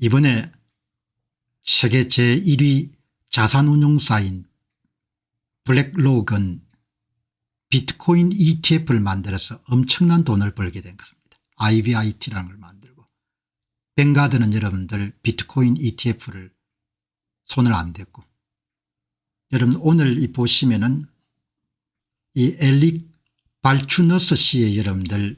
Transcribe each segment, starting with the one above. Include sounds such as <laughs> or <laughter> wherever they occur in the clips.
이번에 세계 제1위 자산운용사인 블랙록은 비트코인 ETF를 만들어서 엄청난 돈을 벌게 된 것입니다. IBIT라는 걸 만들고 뱅가드는 여러분들 비트코인 ETF를 손을 안 댔고 여러분 오늘 이 보시면은 이 엘릭 발추너스 씨의 여러분들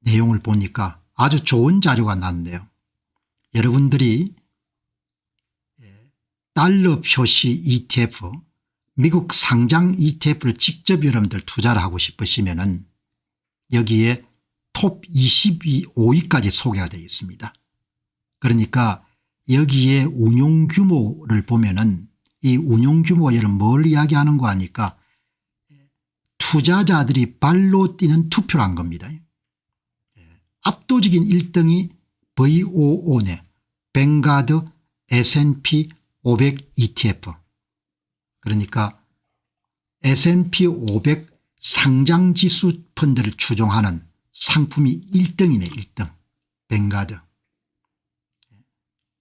내용을 보니까 아주 좋은 자료가 났네요. 여러분들이 예, 달러 표시 ETF 미국 상장 ETF를 직접 여러분들 투자를 하고 싶으시면 은 여기에 톱 25위까지 소개가 되어 있습니다. 그러니까 여기에 운용 규모를 보면 은 이 운용 규모가 여러분 뭘 이야기하는 거 아니까 투자자들이 발로 뛰는 투표를 한 겁니다. 예, 압도적인 1등이 VOO네 뱅가드 S&P 500 ETF 그러니까 S&P 500 상장 지수 펀드를 추종하는 상품이 1등이네 1등. 뱅가드.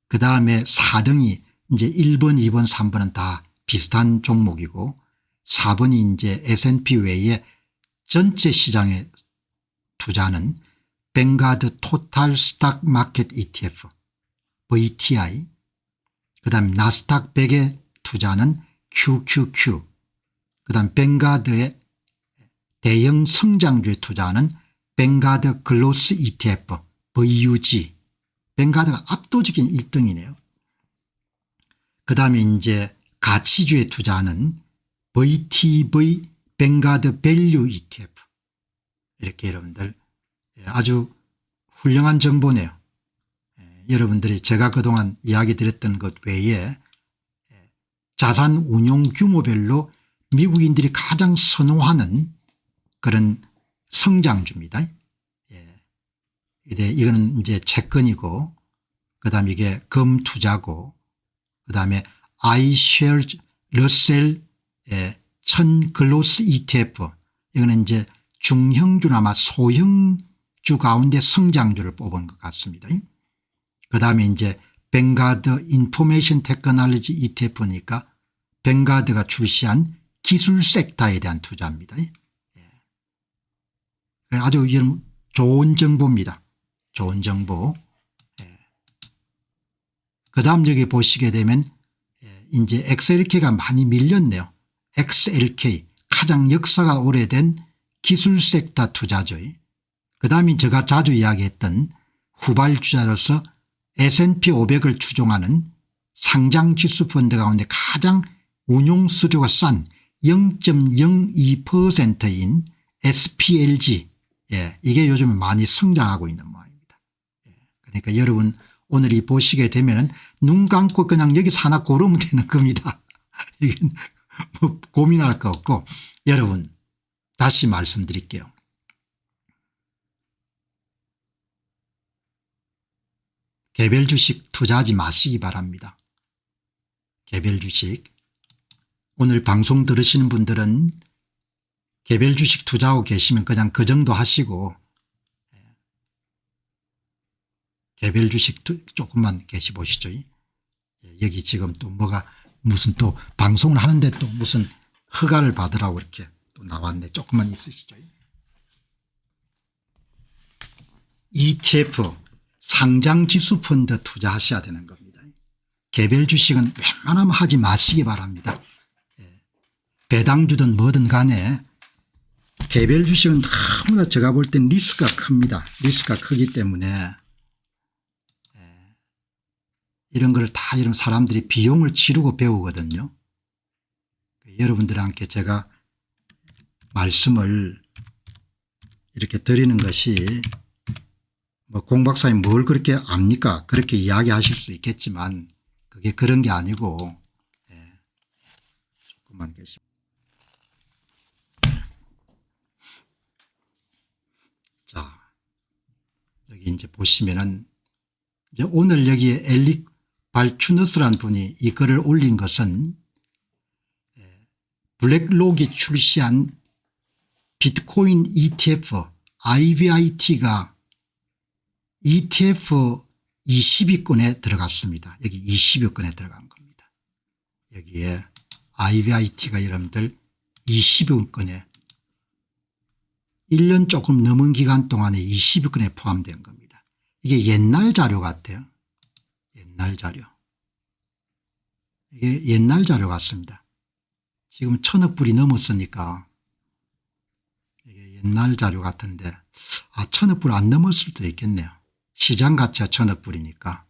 그 다음에 4등이 이제 1번 2번 3번은 다 비슷한 종목이고 4번이 이제 S&P 외에 전체 시장에 투자하는 뱅가드 토탈 스탁 마켓 ETF VTI 그 다음 나스닥 100에 투자하는 QQQ 그 다음 뱅가드의 대형 성장주에 투자하는 뱅가드 글로스 ETF VUG 뱅가드가 압도적인 1등이네요. 그 다음에 이제 가치주에 투자하는 VTV 뱅가드 밸류 ETF 이렇게 여러분들 예, 아주 훌륭한 정보네요. 예, 여러분들이 제가 그동안 이야기 드렸던 것 외에 예, 자산 운용 규모별로 미국인들이 가장 선호하는 그런 성장주입니다. 예. 이거는 이제 채권이고 그다음에 이게 금 투자고 그다음에 아이쉐어 러셀 예, 천 글로스 ETF 이거는 이제 중형주나 아마 소형 주 가운데 성장주를 뽑은 것 같습니다. 그 다음에 이제 뱅가드 인포메이션 테크놀로지 ETF니까 뱅가드가 출시한 기술 섹터에 대한 투자입니다. 예. 아주 좋은 정보입니다. 좋은 정보. 예. 그 다음 여기 보시게 되면 예, 이제 XLK가 많이 밀렸네요. XLK 가장 역사가 오래된 기술 섹터 투자죠. 그 다음에 제가 자주 이야기했던 후발주자로서 S&P 500을 추종하는 상장지수 펀드 가운데 가장 운용 수수료가 싼 0.02%인 SPLG 예, 이게 요즘 많이 성장하고 있는 모양입니다. 예, 그러니까 여러분 오늘 이 보시게 되면 눈 감고 그냥 여기서 하나 고르면 되는 겁니다. <laughs> 뭐 고민할 거 없고 여러분 다시 말씀드릴게요. 개별 주식 투자하지 마시기 바랍니다. 개별 주식 오늘 방송 들으시는 분들은 개별 주식 투자하고 계시면 그냥 그 정도 하시고 예. 개별 주식 투- 조금만 계시 보시죠. 예, 여기 지금 또 뭐가 무슨 또 방송을 하는데 또 무슨 허가를 받으라고 이렇게 또 나왔네. 조금만 있으시죠. ETF 상장 지수 펀드 투자하셔야 되는 겁니다. 개별 주식은 웬만하면 하지 마시기 바랍니다. 예. 배당주든 뭐든 간에 개별 주식은 너무나 제가 볼 땐 리스크가 큽니다. 리스크가 크기 때문에 예. 이런 걸 다 이런 사람들이 비용을 치르고 배우거든요. 여러분들과 함께 제가 말씀을 이렇게 드리는 것이 뭐 공박사님 뭘 그렇게 압니까? 그렇게 이야기하실 수 있겠지만 그게 그런 게 아니고 예. 조금만 계시. 자 여기 이제 보시면은 이제 오늘 여기에 엘릭 발추너스라는 분이 이 글을 올린 것은 예, 블랙록이 출시한 비트코인 ETF IBIT가 ETF 20위권에 들어갔습니다. 여기 20위권에 들어간 겁니다. 여기에 IBIT가 여러분들 20위권에 1년 조금 넘은 기간 동안에 20위권에 포함된 겁니다. 이게 옛날 자료 같아요. 옛날 자료. 이게 옛날 자료 같습니다. 지금 천억 불이 넘었으니까 이게 옛날 자료 같은데 아 천억 불 안 넘을 수도 있겠네요. 시장 가치가 천억 불이니까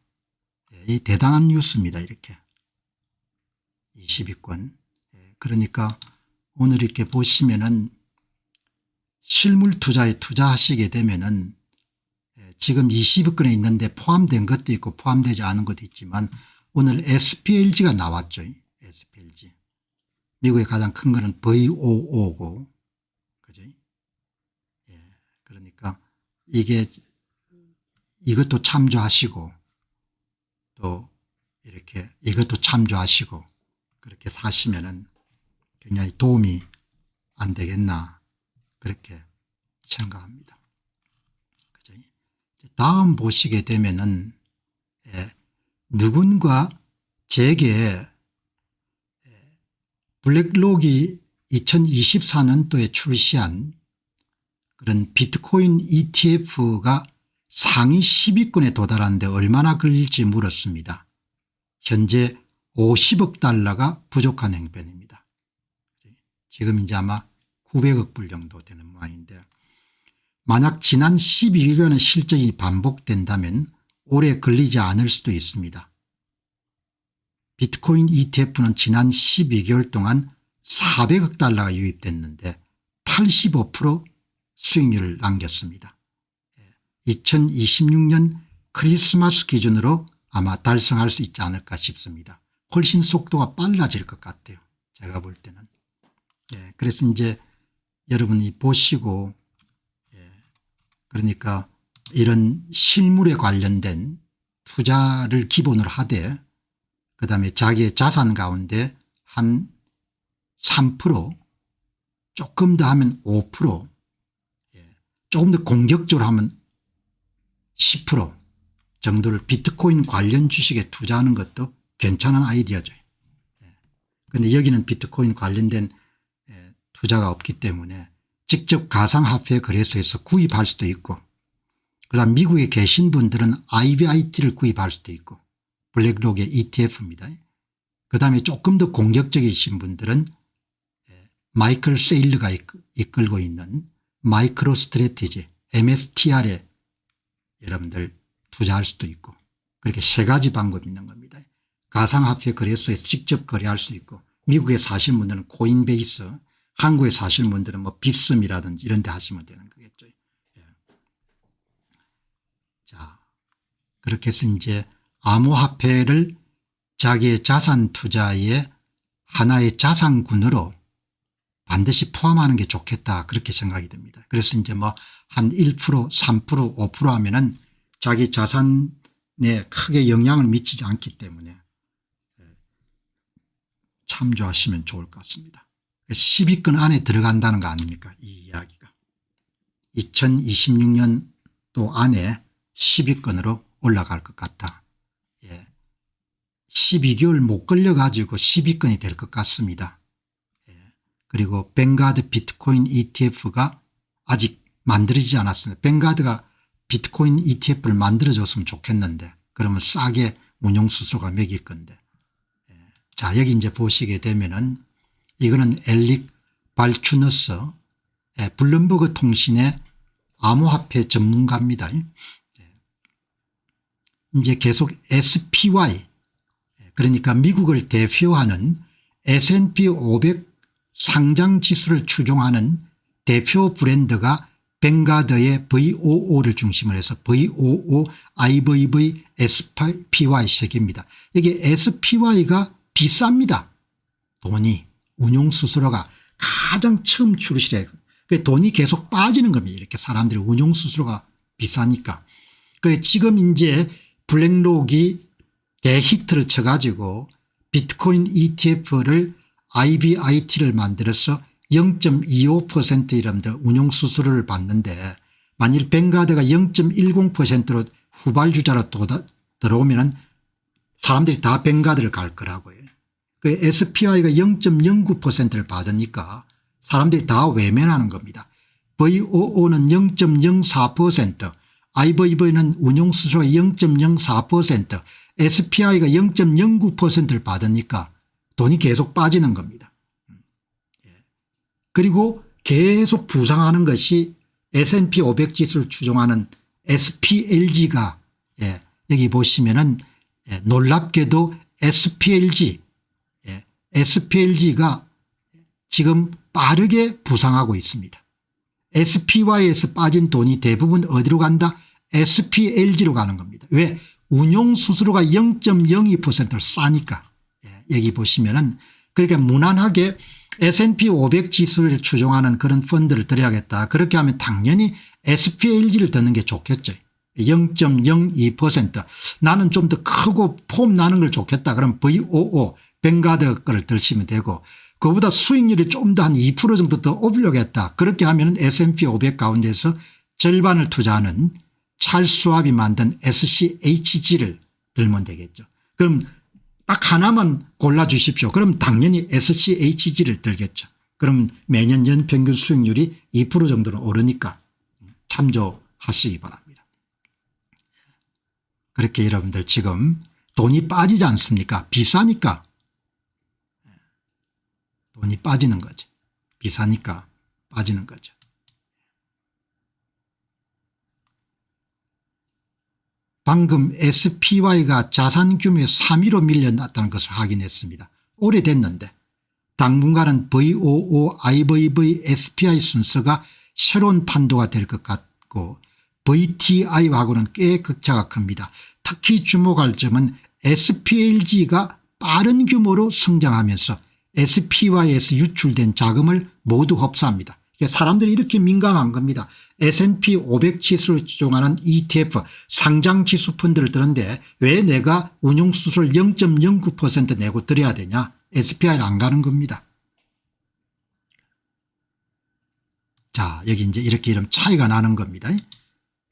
예, 이 대단한 뉴스입니다. 이렇게 20위권 예, 그러니까 오늘 이렇게 보시면은 실물 투자에 투자하시게 되면은 예, 지금 20위권에 있는데 포함된 것도 있고 포함되지 않은 것도 있지만 오늘 SPLG가 나왔죠. SPLG. 미국의 가장 큰 거는 VOO고 그죠? 예. 그러니까 이게 이것도 참조하시고 또 이렇게 이것도 참조하시고 그렇게 사시면은 굉장히 도움이 안 되겠나 그렇게 생각합니다. 그죠? 다음 보시게 되면은 예, 누군가 제게 예, 블랙록이 2024년도에 출시한 그런 비트코인 ETF가 상위 10위권에 도달하는데 얼마나 걸릴지 물었습니다. 현재 50억 달러가 부족한 행편입니다. 지금 이제 아마 900억 불 정도 되는 모양인데 만약 지난 12개월의 실적이 반복된다면 오래 걸리지 않을 수도 있습니다. 비트코인 ETF는 지난 12개월 동안 400억 달러가 유입됐는데 85% 수익률을 남겼습니다. 2026년 크리스마스 기준으로 아마 달성할 수 있지 않을까 싶습니다. 훨씬 속도가 빨라질 것 같아요. 제가 볼 때는. 예, 그래서 이제 여러분이 보시고 예, 그러니까 이런 실물에 관련된 투자를 기본으로 하되 그 다음에 자기의 자산 가운데 한 3% 조금 더 하면 5% 예, 조금 더 공격적으로 하면 10% 정도를 비트코인 관련 주식에 투자하는 것도 괜찮은 아이디어죠. 그런데 여기는 비트코인 관련된 예, 투자가 없기 때문에 직접 가상화폐 거래소에서 구입할 수도 있고 그다음 미국에 계신 분들은 IBIT를 구입할 수도 있고 블랙록의 ETF입니다. 그다음에 조금 더 공격적이신 분들은 예, 마이클 세일러가 이끌고 있는 마이크로 스트레티지 MSTR에 여러분들 투자할 수도 있고 그렇게 세 가지 방법이 있는 겁니다. 가상화폐 거래소에서 직접 거래할 수 있고 미국에 사시는 분들은 코인베이스 한국에 사시는 분들은 뭐 비썸이라든지 이런 데 하시면 되는 거겠죠. 예. 자 그렇게 해서 이제 암호화폐를 자기의 자산 투자의 하나의 자산군으로 반드시 포함하는 게 좋겠다 그렇게 생각이 됩니다. 그래서 이제 뭐 한 1% 3% 5% 하면은 자기 자산에 크게 영향을 미치지 않기 때문에 참조하시면 좋을 것 같습니다. 10위권 안에 들어간다는 거 아닙니까 이 이야기가 2026년도 안에 10위권으로 올라갈 것 같다. 예. 12개월 못 걸려 가지고 10위권이 될 것 같습니다. 예. 그리고 뱅가드 비트코인 ETF가 아직 만들어지지 않았습니다. 뱅가드가 비트코인 ETF를 만들어줬으면 좋겠는데 그러면 싸게 운용수수가 매길 건데 예. 자 여기 이제 보시게 되면은 이거는 엘릭 발추너스 예, 블룸버그 통신의 암호화폐 전문가입니다. 예. 이제 계속 SPY 예, 그러니까 미국을 대표하는 S&P 500 상장 지수를 추종하는 대표 브랜드가 뱅가드의 VOO를 중심으로 해서 VOO, IVV, SPY 세 개입니다. 이게 SPY가 비쌉니다. 돈이 운용수수료가 가장 처음 출시해 그 돈이 계속 빠지는 겁니다. 이렇게 사람들이 운용수수료가 비싸니까. 그 지금 이제 블랙록이 대히트를 쳐가지고 비트코인 ETF를 IBIT를 만들어서 0.25% 이름들 운용수수료를 받는데 만일 뱅가드가 0.10%로 후발주자로 들어오면 은 사람들이 다 뱅가드를 갈 거라고요. 그 SPI가 0.09%를 받으니까 사람들이 다 외면하는 겁니다. VOO는 0.04%, IVV는 운용수수가 0.04%, SPI가 0.09%를 받으니까 돈이 계속 빠지는 겁니다. 예. 그리고 계속 부상하는 것이 S&P 500 지수를 추종하는 SPLG가 예, 여기 보시면은 예, 놀랍게도 SPLG 예, SPLG가 지금 빠르게 부상하고 있습니다. SPY에서 빠진 돈이 대부분 어디로 간다? SPLG로 가는 겁니다. 왜? 운용수수료가 0.02%를 싸니까. 예, 여기 보시면은 그러니까 무난하게 S&P 500 지수를 추종하는 그런 펀드를 들여야겠다. 그렇게 하면 당연히 SPLG를 듣는 게 좋겠죠. 0.02% 나는 좀 더 크고 폼 나는 걸 좋겠다. 그럼 VOO 뱅가드 거를 들시면 되고 그보다 수익률이 좀 더 한 2% 정도 더 올려겠다. 그렇게 하면 S&P 500 가운데서 절반을 투자하는 찰수압이 만든 SCHG를 들면 되겠죠. 그럼 딱 하나만 골라 주십시오. 그럼 당연히 SCHG를 들겠죠. 그럼 매년 연평균 수익률이 2% 정도는 오르니까 참조하시기 바랍니다. 그렇게 여러분들 지금 돈이 빠지지 않습니까? 비싸니까 돈이 빠지는 거죠. 비싸니까 빠지는 거죠. 방금 SPY가 자산 규모의 3위로 밀려났다는 것을 확인했습니다. 오래됐는데 당분간은 VOO, IVV, SPI 순서가 새로운 판도가 될 것 같고 VTI하고는 꽤 극차가 큽니다. 특히 주목할 점은 SPLG가 빠른 규모로 성장하면서 SPY에서 유출된 자금을 모두 흡수합니다. 사람들이 이렇게 민감한 겁니다. S&P 500 지수를 추종하는 ETF 상장 지수 펀드를 드는데 왜 내가 운용수수를 0.09% 내고 드려야 되냐 SPI를 안 가는 겁니다. 자 여기 이제 이렇게 이런 차이가 나는 겁니다.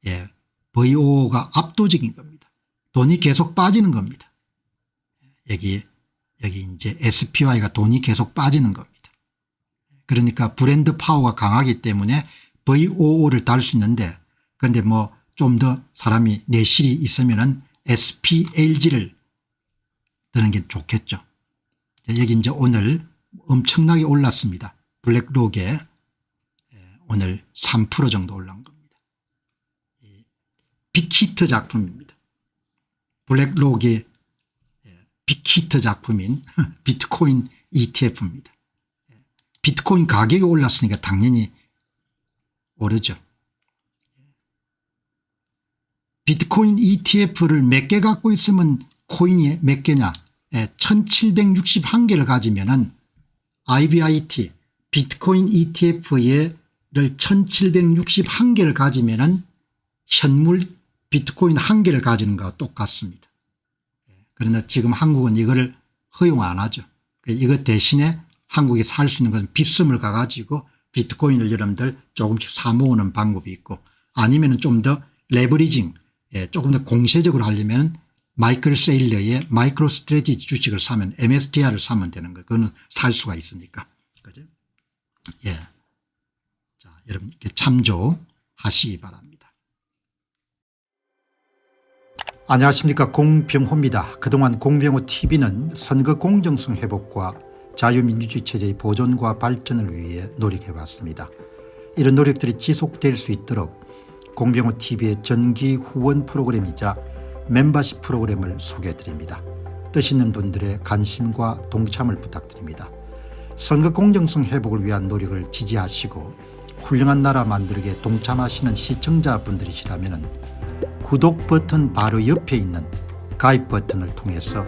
예, VO가 압도적인 겁니다. 돈이 계속 빠지는 겁니다. 여기 여기 이제 SPY가 돈이 계속 빠지는 겁니다. 그러니까 브랜드 파워가 강하기 때문에 VOO를 달 수 있는데 그런데 뭐 좀 더 사람이 내실이 있으면 은 SPLG를 드는 게 좋겠죠. 여기 이제 오늘 엄청나게 올랐습니다. 블랙록에 오늘 3% 정도 올라온 겁니다. 빅히트 작품입니다. 블랙록의 빅히트 작품인 <laughs> 비트코인 ETF입니다. 비트코인 가격이 올랐으니까 당연히 오르죠. 비트코인 ETF를 몇 개 갖고 있으면 코인이 몇 개냐 1761개를 가지면 은 IBIT 비트코인 ETF를 1761개를 가지면 은 현물 비트코인 한 개를 가지는 것과 똑같습니다. 그러나 지금 한국은 이거를 허용 안 하죠. 이것 대신에 한국에 살 수 있는 것은 빗썸을 가가지고 비트코인을 여러분들 조금씩 사 모으는 방법이 있고 아니면 좀더 레버리징 예, 조금 더 공세적으로 하려면 마이클 세일러의 마이크로 스트레티지 주식을 사면 MSTR을 사면 되는 거예요. 그거는 살 수가 있으니까. 그죠? 예. 자, 여러분 이렇게 참조하시기 바랍니다. 안녕하십니까 공병호입니다. 그동안 공병호 TV는 선거 공정성 회복과 자유민주주의 체제의 보존과 발전을 위해 노력해 왔습니다. 이런 노력들이 지속될 수 있도록 공병호TV의 전기 후원 프로그램이자 멤버십 프로그램을 소개해 드립니다. 뜻 있는 분들의 관심과 동참을 부탁드립니다. 선거 공정성 회복을 위한 노력을 지지하시고 훌륭한 나라 만들기에 동참하시는 시청자분들이시라면 구독 버튼 바로 옆에 있는 가입 버튼을 통해서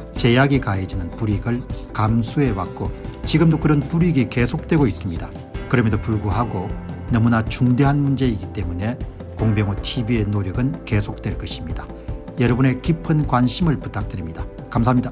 제약이 가해지는 불이익을 감수해 왔고 지금도 그런 불이익이 계속되고 있습니다. 그럼에도 불구하고 너무나 중대한 문제이기 때문에 공병호 TV의 노력은 계속될 것입니다. 여러분의 깊은 관심을 부탁드립니다. 감사합니다.